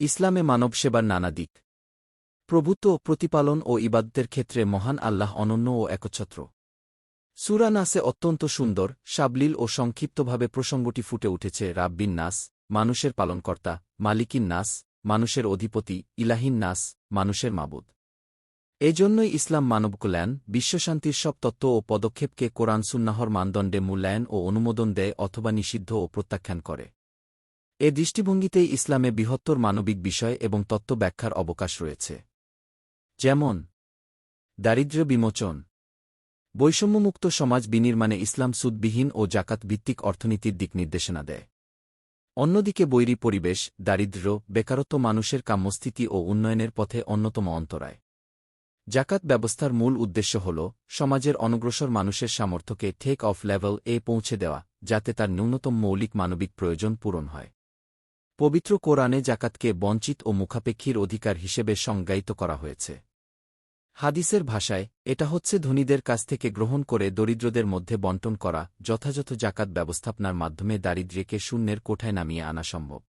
ইসলামে মানব সেবার নানা দিক। প্রভুত্ব প্রতিপালন ও ইবাদতের ক্ষেত্রে মহান আল্লাহ অনন্য ও একচ্ছত্র। সুরা নাসে অত্যন্ত সুন্দর, সাবলীল ও সংক্ষিপ্তভাবে প্রসঙ্গটি ফুটে উঠেছে রাব্বিন নাস, মানুষের পালনকর্তা, মালিকিন নাস, মানুষের অধিপতি, ইলাহিন নাস, মানুষের মাবুদ। এজন্যই ইসলাম মানব কল্যাণ, বিশ্বশান্তির সব তত্ত্ব ও পদক্ষেপকে কোরআন সুন্নাহর মানদণ্ডে মূল্যায়ন ও অনুমোদন দেয় অথবা নিষিদ্ধ ও প্রত্যাখ্যান করে। এ দৃষ্টিভঙ্গিতেই ইসলামে বৃহত্তর মানবিক বিষয় এবং তত্ত্ব ব্যাখ্যার অবকাশ রয়েছে। যেমন, দারিদ্র্য বিমোচন। বৈষম্যমুক্ত সমাজ বিনির্মাণে ইসলাম সুদবিহীন ও জাকাত ভিত্তিক অর্থনীতির দিক নির্দেশনা দেয়। অন্যদিকে বৈরী পরিবেশ, দারিদ্র্য, বেকারত্ব মানুষের কাম্যস্থিতি ও উন্নয়নের পথে অন্যতম অন্তরায়। জাকাত ব্যবস্থার মূল উদ্দেশ্য হল সমাজের অনগ্রসর মানুষের সামর্থ্যকে টেক অফ লেভেল এ পৌঁছে দেওয়া, যাতে তার ন্যূনতম মৌলিক মানবিক প্রয়োজন পূরণ হয়। পবিত্র কোরআনে জাকাতকে বঞ্চিত ও মুখাপেক্ষীর অধিকার হিসেবে সংজ্ঞায়িত করা হয়েছে। হাদিসের ভাষায়, এটা হচ্ছে ধনীদের কাছ থেকে গ্রহণ করে দরিদ্রদের মধ্যে বন্টন করা যথাযথ জাকাত ব্যবস্থাপনার মাধ্যমে দারিদ্র্যকে শূন্যের কোঠায় নামিয়ে আনা সম্ভব।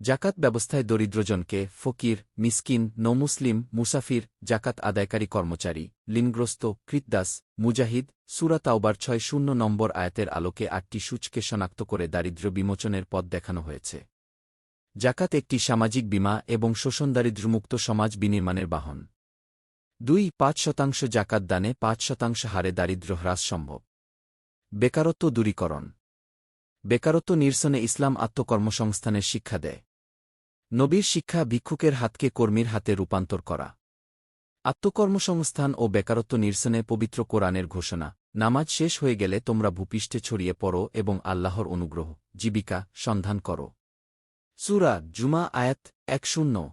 জাকাত ব্যবস্থায় দরিদ্রজনকে ফকির, মিসকিন, নৌমুসলিম, মুসাফির, জাকাত আদায়কারী কর্মচারী লিনগ্রস্ত কৃতদাস মুজাহিদ, সুরা তাওবার ছয় শূন্য নম্বর আয়াতের আলোকে আটটি সূচকে শনাক্ত করে দারিদ্র্য বিমোচনের পথ দেখানো হয়েছে। জাকাত একটি সামাজিক বীমা এবং শোষণ দারিদ্র্যমুক্ত সমাজ বিনির্মাণের বাহন। দুই, পাঁচ শতাংশ জাকাত দানে পাঁচ শতাংশ হারে দারিদ্র্য হ্রাস সম্ভব। বেকারত্ব দূরীকরণ। বেকারত্ব নিরসনে ইসলাম আত্মকর্মসংস্থানের শিক্ষা দেয়। নবীর শিক্ষা ভিক্ষুকের হাতকে কর্মীর হাতে রূপান্তর করা। আত্মকর্মসংস্থান ও বেকারত্ব নিরসনে পবিত্র কোরআনের ঘোষণা, নামাজ শেষ হয়ে গেলে তোমরা ভূপৃষ্ঠে ছড়িয়ে পড়ো এবং আল্লাহর অনুগ্রহ, জীবিকা সন্ধান করো। সুরা জুমা আয়াত এক শূন্য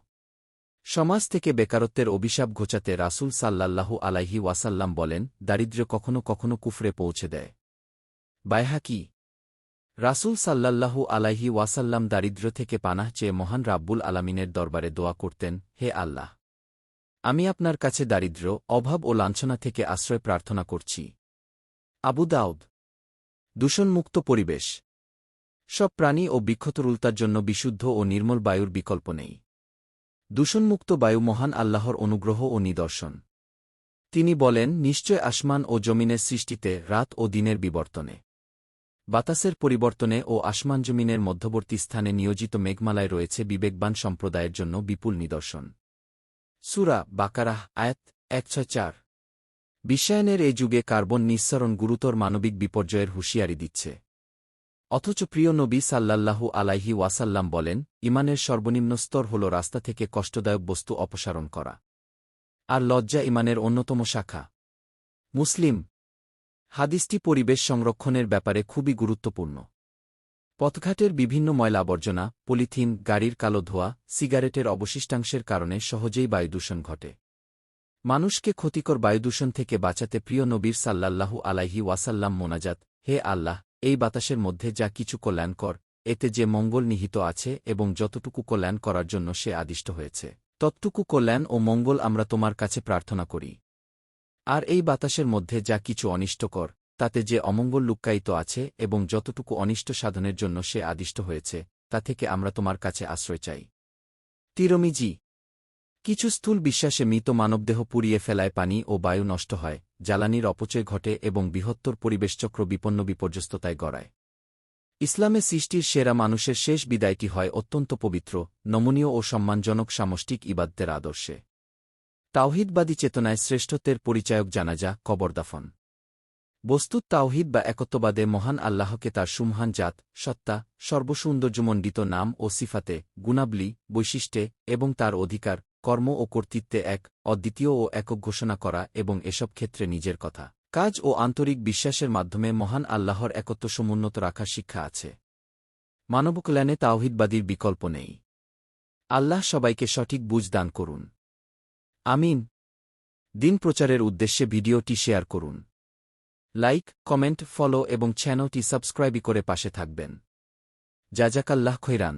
সমাজ থেকে বেকারত্বের অভিশাপ ঘোচাতে রাসুল সাল্লাল্লাহু আলাইহি ওয়াসাল্লাম বলেন, দারিদ্র্য কখনো কখনো কুফরে পৌঁছে দেয়। বায়হাকি রাসুল সাল্লাল্লাহু আলাইহি ওয়াসাল্লাম দারিদ্র্য থেকে পানাহ চেয়ে মহান রাব্বুল আলামিনের দরবারে দোয়া করতেন, হে আল্লাহ! আমি আপনার কাছে দারিদ্র্য, অভাব ও লাঞ্ছনা থেকে আশ্রয় প্রার্থনা করছি। আবু দাউদ। দূষণমুক্ত পরিবেশ। সব প্রাণী ও বৃক্ষতরুলতার জন্য বিশুদ্ধ ও নির্মল বায়ুর বিকল্প নেই। দূষণমুক্ত বায়ু মহান আল্লাহর অনুগ্রহ ও নিদর্শন। তিনি বলেন, নিশ্চয় আসমান ও জমিনের সৃষ্টিতে রাত ও দিনের বিবর্তনে। বাতাসের পরিবর্তনে ও আসমান জমিনের মধ্যবর্তী স্থানে নিয়োজিত মেঘমালায় রয়েছে বিবেকবান সম্প্রদায়ের জন্য বিপুল নিদর্শন। সুরা বাকারাহ, আয়াত এক ছয় চার। বিশ্বায়নের এই যুগে কার্বন নিঃসরণ গুরুতর মানবিক বিপর্যয়ের হুঁশিয়ারি দিচ্ছে। অথচ প্রিয় নবী সাল্লাল্লাহু আলাইহি ওয়াসাল্লাম বলেন, ইমানের সর্বনিম্ন স্তর হল রাস্তা থেকে কষ্টদায়ক বস্তু অপসারণ করা। আর লজ্জা ইমানের অন্যতম শাখা। মুসলিম। হাদিসটি পরিবেশ সংরক্ষণের ব্যাপারে খুবই গুরুত্বপূর্ণ। পথঘাটের বিভিন্ন ময়লা আবর্জনা, পলিথিন, গাড়ির কালো ধোয়া, সিগারেটের অবশিষ্টাংশের কারণে সহজেই বায়ুদূষণ ঘটে। মানুষকে ক্ষতিকর বায়ুদূষণ থেকে বাঁচাতে প্রিয় নবীর সাল্লাল্লাহু আলাইহি ওয়াসাল্লাম মোনাজাত, হে আল্লাহ এই বাতাসের মধ্যে যা কিছু কল্যাণকর এতে যে মঙ্গল নিহিত আছে এবং যতটুকু কল্যাণ করার জন্য সে আদিষ্ট হয়েছে, ততটুকু কল্যাণ ও মঙ্গল আমরা তোমার কাছে প্রার্থনা করি। আর এই বাতাসের মধ্যে যা কিছু অনিষ্টকর তাতে যে অমঙ্গল লুক্কায়িত আছে এবং যতটুকু অনিষ্ট সাধনের জন্য সে আদিষ্ট হয়েছে, তা থেকে আমরা তোমার কাছে আশ্রয় চাই। তিরমিজি কিছু স্থূল বিশ্বাসে মৃত মানবদেহ পুড়িয়ে ফেলায় পানি ও বায়ু নষ্ট হয়, জ্বালানির অপচয় ঘটে এবং বৃহত্তর পরিবেশচক্র বিপন্ন বিপর্যস্ততায় গড়ায়। ইসলামে সৃষ্টির সেরা মানুষের শেষ বিদায়টি হয় অত্যন্ত পবিত্র, নমনীয় ও সম্মানজনক সামষ্টিক ইবাদ্দের আদর্শে। তাওহিদবাদী চেতনায় শ্রেষ্ঠত্বের পরিচায়ক জানাজা কবরদাফন বস্তুত তাওহিদ বা একত্ববাদে মহান আল্লাহকে তার সুমহান জাত, সত্তা, সর্বসৌন্দর্যমণ্ডিত নাম ও সিফাতে গুণাবলী, বৈশিষ্ট্যে এবং তার অধিকার কর্ম ও কর্তৃত্বে এক, অদ্বিতীয় ও একক ঘোষণা করা এবং এসব ক্ষেত্রে নিজের কথা। কাজ ও আন্তরিক বিশ্বাসের মাধ্যমে মহান আল্লাহর একত্ব সমুন্নত রাখার শিক্ষা আছে। মানবকল্যাণে তাওহিদবাদীর বিকল্প নেই। আল্লাহ সবাইকে সঠিক বুঝ দান করুন। আমিন। দিন প্রচারের উদ্দেশ্যে ভিডিওটি শেয়ার করুন। লাইক, কমেন্ট, ফলো এবং চ্যানেলটি সাবস্ক্রাইবই করে পাশে থাকবেন। জাজাকাল্লাহ খৈরান।